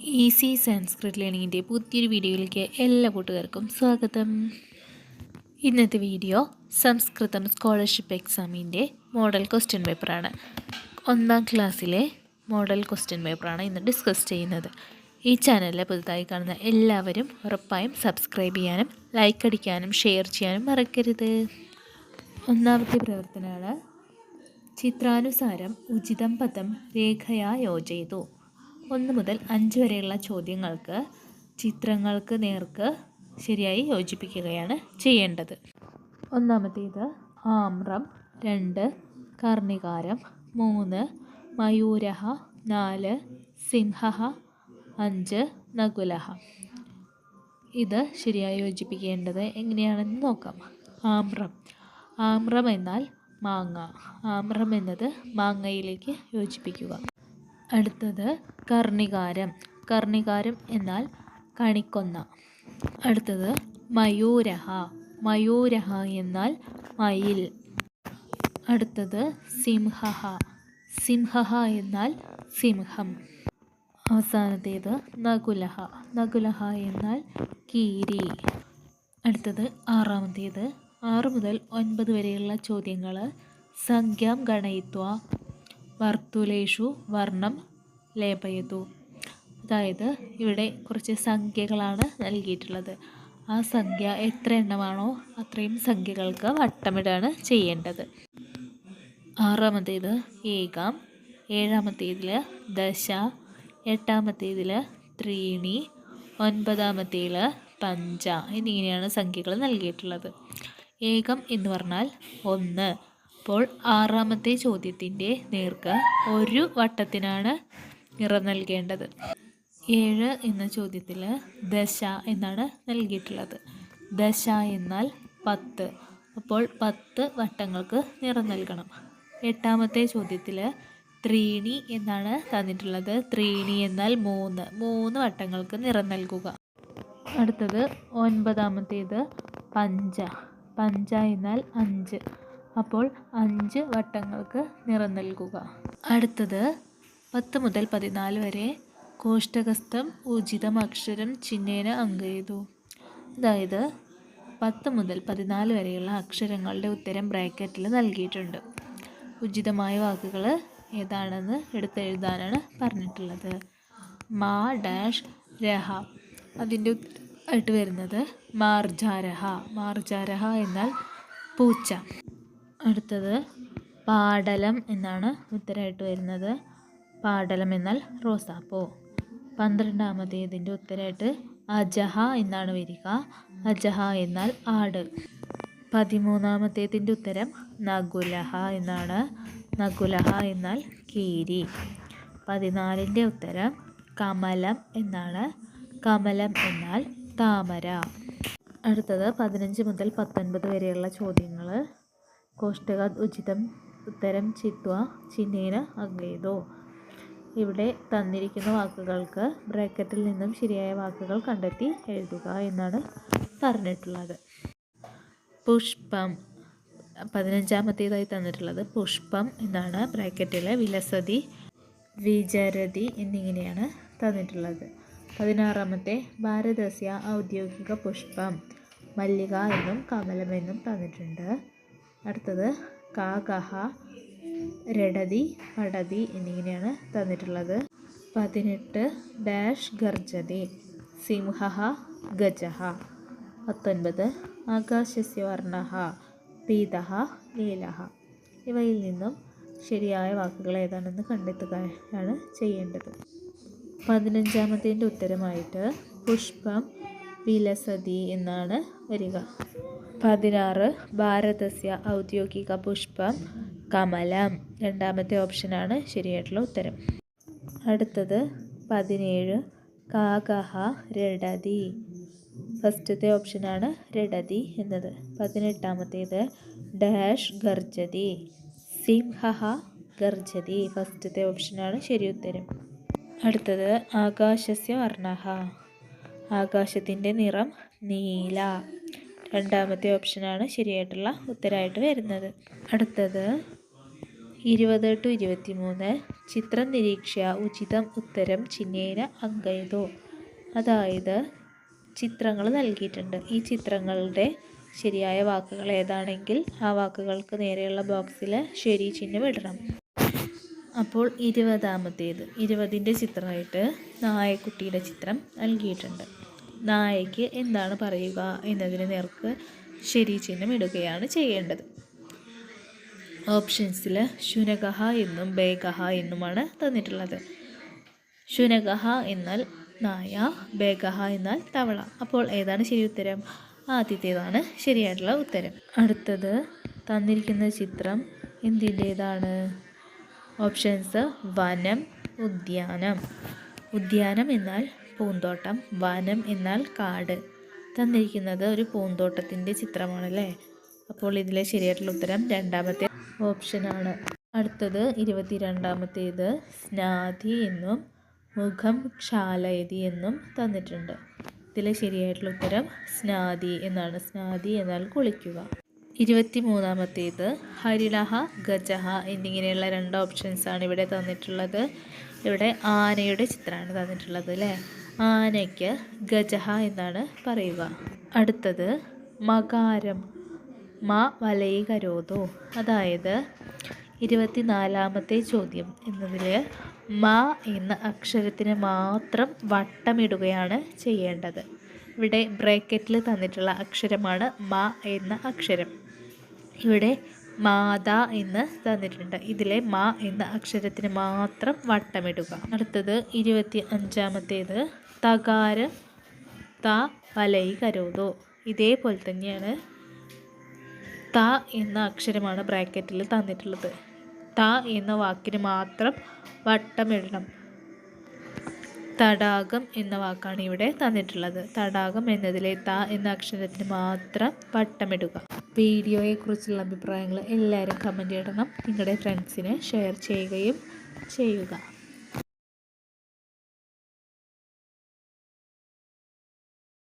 Easy Sanskrit ലേണിങ്ങിന്റെ പുതിയൊരു വീഡിയോയിലേക്ക് എല്ലാ കൂട്ടുകാർക്കും സ്വാഗതം. ഇന്നത്തെ വീഡിയോ സംസ്കൃതം സ്കോളർഷിപ്പ് എക്സാമിന്റെ മോഡൽ ക്വസ്റ്റ്യൻ പേപ്പറാണ്. ഒന്നാം ക്ലാസ്സിലെ മോഡൽ ക്വസ്റ്റ്യൻ പേപ്പറാണ് ഇന്ന് ഡിസ്കസ് ചെയ്യുന്നത്. ഈ ചാനലിൽ പുതുതായി കാണുന്ന എല്ലാവരും ഉറപ്പായും സബ്സ്ക്രൈബ് ചെയ്യാനും ലൈക്ക് അടിക്കാനും ഷെയർ ചെയ്യാനും മറക്കരുത്. ഒന്നാമത്തെ പ്രവർത്തനമാണ് ചിത്രാനുസാരം ഉചിതം പദം രേഖയാ യോജയിതു. ഒന്ന് മുതൽ അഞ്ച് വരെയുള്ള ചോദ്യങ്ങൾക്ക് ചിത്രങ്ങൾക്ക് നേർക്ക് ശരിയായി യോജിപ്പിക്കുകയാണ് ചെയ്യേണ്ടത്. ഒന്നാമത്തേത് ആമ്രം. രണ്ട് കർണികാരം. മൂന്ന് മയൂരഹ. നാല് സിംഹ അഞ്ച് നകുലഹ. ഇത് ശരിയായി യോജിപ്പിക്കേണ്ടത് എങ്ങനെയാണെന്ന് നോക്കാം. ആമ്രം. ആമ്രം എന്നാൽ മാങ്ങ. ആമ്രം എന്നത് മാങ്ങയിലേക്ക് യോജിപ്പിക്കുക. അടുത്തത് കർണികാരം. കർണികാരം എന്നാൽ കണിക്കൊന്ന. അടുത്തത് മയൂരഹ. മയൂരഹ എന്നാൽ മയിൽ. അടുത്തത് സിംഹഹ. സിംഹഹ എന്നാൽ സിംഹം. അവസാനത്തേത് നകുലഹ. നകുലഹ എന്നാൽ കീരി. അടുത്തത് ആറാമത്തേത്. ആറ് മുതൽ ഒൻപത് വരെയുള്ള ചോദ്യങ്ങൾ സംഖ്യാം ഗണയിത്വ വർത്തുലേഷു വർണം ലേപയതു. അതായത് ഇവിടെ കുറച്ച് സംഖ്യകളാണ് നൽകിയിട്ടുള്ളത്. ആ സംഖ്യ എത്ര എണ്ണമാണോ അത്രയും സംഖ്യകൾക്ക് വട്ടമിടാണ് ചെയ്യേണ്ടത്. ആറാമത്തേത് ഏകാം ഏഴാമത്തേതിൽ ദശ എട്ടാമത്തേതിൽ ത്രീണി ഒൻപതാമത്തേതിൽ പഞ്ച എന്നിങ്ങനെയാണ് സംഖ്യകൾ നൽകിയിട്ടുള്ളത്. ഏകം എന്ന് പറഞ്ഞാൽ ഒന്ന്. അപ്പോൾ ആറാമത്തെ ചോദ്യത്തിന്റെ നേർക്ക് ഒരു വട്ടത്തിനാണ് നിറം നൽകേണ്ടത്. ഏഴ് എന്ന ചോദ്യത്തിൽ ദശ എന്നാണ് നൽകിയിട്ടുള്ളത്. ദശ എന്നാൽ പത്ത്. അപ്പോൾ പത്ത് വട്ടങ്ങൾക്ക് നിറം നൽകണം. എട്ടാമത്തെ ചോദ്യത്തിൽ ത്രീണി എന്നാണ് തന്നിട്ടുള്ളത്. ത്രീണി എന്നാൽ മൂന്ന്. മൂന്ന് വട്ടങ്ങൾക്ക് നിറം നൽകുക. അടുത്തത് ഒൻപതാമത്തേത് പഞ്ച. പഞ്ച എന്നാൽ അഞ്ച്. അപ്പോൾ അഞ്ച് വട്ടങ്ങൾക്ക് നിറം നൽകുക. അടുത്തത് പത്ത് മുതൽ പതിനാല് വരെ കോഷ്ടകസ്ഥം ഉചിതം അക്ഷരം ചിഹ്നേന അങ്കെയ്തു അതായത് പത്ത് മുതൽ പതിനാല് വരെയുള്ള അക്ഷരങ്ങളുടെ ഉത്തരം ബ്രാക്കറ്റിൽ നൽകിയിട്ടുണ്ട്. ഉചിതമായ വാക്കുകൾ ഏതാണെന്ന് എടുത്തെഴുതാനാണ് പറഞ്ഞിട്ടുള്ളത്. മാ ഡാഷ് രഹ. അതിന്റെ ആയിട്ട് വരുന്നത് മാർജാരഹ. മാർജാരഹ എന്നാൽ പൂച്ച. അടുത്തത് പാടലം എന്നാണ് ഉത്തരമായിട്ട് വരുന്നത്. പാടലം എന്നാൽ റോസാപ്പൂ പന്ത്രണ്ടാമത്തേതിന്റെ ഉത്തരമായിട്ട് അജഹ എന്നാണ് വരിക. അജഹ എന്നാൽ ആട്. പതിമൂന്നാമത്തേതിന്റെ ഉത്തരം നഗുലഹ എന്നാണ്. നഗുലഹ എന്നാൽ കീരി. പതിനാലിന്റെ ഉത്തരം കമലം എന്നാണ്. കമലം എന്നാൽ താമര. അടുത്തത് പതിനഞ്ച് മുതൽ പത്തൊൻപത് വരെയുള്ള ചോദ്യങ്ങൾ. കോഷ്ടക ഉചിതം ഉത്തരം ചിത്വ ചിഹ്നേന അഗ്ഗേതോ ഇവിടെ തന്നിരിക്കുന്ന വാക്കുകൾക്ക് ബ്രാക്കറ്റിൽ നിന്നും ശരിയായ വാക്കുകൾ കണ്ടെത്തി എഴുതുക എന്നാണ് പറഞ്ഞിട്ടുള്ളത്. പുഷ്പം. പതിനഞ്ചാമത്തേതായി തന്നിട്ടുള്ളത് പുഷ്പം എന്നാണ് ബ്രാക്കറ്റിലെ വിലസതി വിചരതി എന്നിങ്ങനെയാണ് തന്നിട്ടുള്ളത്. പതിനാറാമത്തെ ഭാരതസ്യ ഔദ്യോഗിക പുഷ്പം. മല്ലിക എന്നും കമലം എന്നും തന്നിട്ടുണ്ട്. അടുത്തത് കാകഹ രടതി പടതി എന്നിങ്ങനെയാണ് തന്നിട്ടുള്ളത്. പതിനെട്ട് ഡാഷ് ഗർജതി സിംഹ ഗജഹ. പത്തൊൻപത് ആകാശസ്യ വർണ പീത ലീല ഇവയിൽ നിന്നും ശരിയായ വാക്കുകൾ ഏതാണെന്ന് കണ്ടെത്തുകയാണ് ചെയ്യേണ്ടത്. പതിനഞ്ചാമത്തേന്റെ ഉത്തരമായിട്ട് പുഷ്പം വിലസതി എന്നാണ് വരിക. പതിനാറ് ഭാരതസ്യ ഔദ്യോഗിക പുഷ്പം കമലം. രണ്ടാമത്തെ ഓപ്ഷനാണ് ശരിയായിട്ടുള്ള ഉത്തരം. അടുത്തത് പതിനേഴ് കാകഹ രടതി. ഫസ്റ്റത്തെ ഓപ്ഷനാണ് രടതി എന്നത്. പതിനെട്ടാമത്തേത് ഡാഷ് ഗർജതി. സിംഹ ഗർജതി. ഫസ്റ്റത്തെ ഓപ്ഷനാണ് ശരി ഉത്തരം. അടുത്തത് ആകാശസ്യ വർണഹ. ആകാശത്തിന്റെ നിറം നീല. രണ്ടാമത്തെ ഓപ്ഷനാണ് ശരിയായിട്ടുള്ള ഉത്തരമായിട്ട് വരുന്നത്. അടുത്തത് ഇരുപത് ടു ഇരുപത്തി മൂന്ന് ചിത്രം നിരീക്ഷ്യ ഉചിതം ഉത്തരം ചിഹ്നേന അങ്കയതോ അതായത് ചിത്രങ്ങൾ നൽകിയിട്ടുണ്ട്. ഈ ചിത്രങ്ങളുടെ ശരിയായ വാക്കുകൾ ഏതാണെങ്കിൽ ആ വാക്കുകൾക്ക് നേരെയുള്ള ബോക്സിൽ ശരി ചിഹ്നം ഇടണം. അപ്പോൾ ഇരുപതാമത്തേത്. ഇരുപതിന്റെ ചിത്രമായിട്ട് നായക്കുട്ടിയുടെ ചിത്രം നൽകിയിട്ടുണ്ട്. നായയ്ക്ക് എന്താണ് പറയുക എന്നതിന് നേർക്ക് ശരി ചിഹ്നം ഇടുകയാണ് ചെയ്യേണ്ടത്. ഓപ്ഷൻസിൽ ശുനകഹ എന്നും ബേഗഹ എന്നുമാണ് തന്നിട്ടുള്ളത്. ശുനകഹ എന്നാൽ നായ ബേഗഹ എന്നാൽ തവള. അപ്പോൾ ഏതാണ് ശരി ഉത്തരം? ആദ്യത്തേതാണ് ശരിയായിട്ടുള്ള ഉത്തരം. അടുത്തത് തന്നിരിക്കുന്ന ചിത്രം എന്തിന്റേതാണ്? ഓപ്ഷൻസ് വനം ഉദ്യാനം. ഉദ്യാനം എന്നാൽ പൂന്തോട്ടം വനം എന്നാൽ കാട്. തന്നിരിക്കുന്നത് ഒരു പൂന്തോട്ടത്തിന്റെ ചിത്രമാണല്ലേ? അപ്പോൾ ഇതിലെ ശരിയായിട്ടുള്ള ഉത്തരം രണ്ടാമത്തെ ഓപ്ഷനാണ് അടുത്തത് ഇരുപത്തിരണ്ടാമത്തേത് സ്നാതി എന്നും മുഖം ക്ഷാലയതി എന്നും തന്നിട്ടുണ്ട്. ഇതിലെ ശരിയായിട്ടുള്ള ഉത്തരം സ്നാതി എന്നാണ്. സ്നാതി എന്നാൽ കുളിക്കുക. ഇരുപത്തി മൂന്നാമത്തേത് ഹരിളഹ ഗജഹ എന്നിങ്ങനെയുള്ള രണ്ട് ഓപ്ഷൻസാണ് ഇവിടെ തന്നിട്ടുള്ളത്. ഇവിടെ ആനയുടെ ചിത്രമാണ് തന്നിട്ടുള്ളത് അല്ലേ? ആനയ്ക്ക് ഗജഹ എന്നാണ് പറയുക. അടുത്തത് മകാരം. മ വലയി കരോതോ അതായത് ഇരുപത്തിനാലാമത്തെ ചോദ്യം. എന്നതിൽ മ എന്ന അക്ഷരത്തിന് മാത്രം വട്ടമിടുകയാണ് ചെയ്യേണ്ടത്. ഇവിടെ ബ്രാക്കറ്റിൽ തന്നിട്ടുള്ള അക്ഷരമാണ് മ എന്ന അക്ഷരം. ഇവിടെ മാത എന്ന് തന്നിട്ടുണ്ട്. ഇതിലെ മ എന്ന അക്ഷരത്തിന് മാത്രം വട്ടമിടുക. അടുത്തത് ഇരുപത്തി അഞ്ചാമത്തേത് തകാരം ത വലൈ കരോതോ. ഇതേപോലെ തന്നെയാണ് ത എന്ന അക്ഷരമാണ് ബ്രാക്കറ്റിൽ തന്നിട്ടുള്ളത്. ത എന്ന വാക്കിന് മാത്രം വട്ടമിടണം. തടാകം എന്ന വാക്കാണ് ഇവിടെ തന്നിട്ടുള്ളത്. തടാകം എന്നതിലെ ത എന്ന അക്ഷരത്തിന് മാത്രം വട്ടമിടുക. വീഡിയോയെക്കുറിച്ചുള്ള അഭിപ്രായങ്ങൾ എല്ലാവരും കമന്റ് ചെയ്യണം നിങ്ങളുടെ ഫ്രണ്ട്സിന് ഷെയർ ചെയ്യുകയും ചെയ്യുക.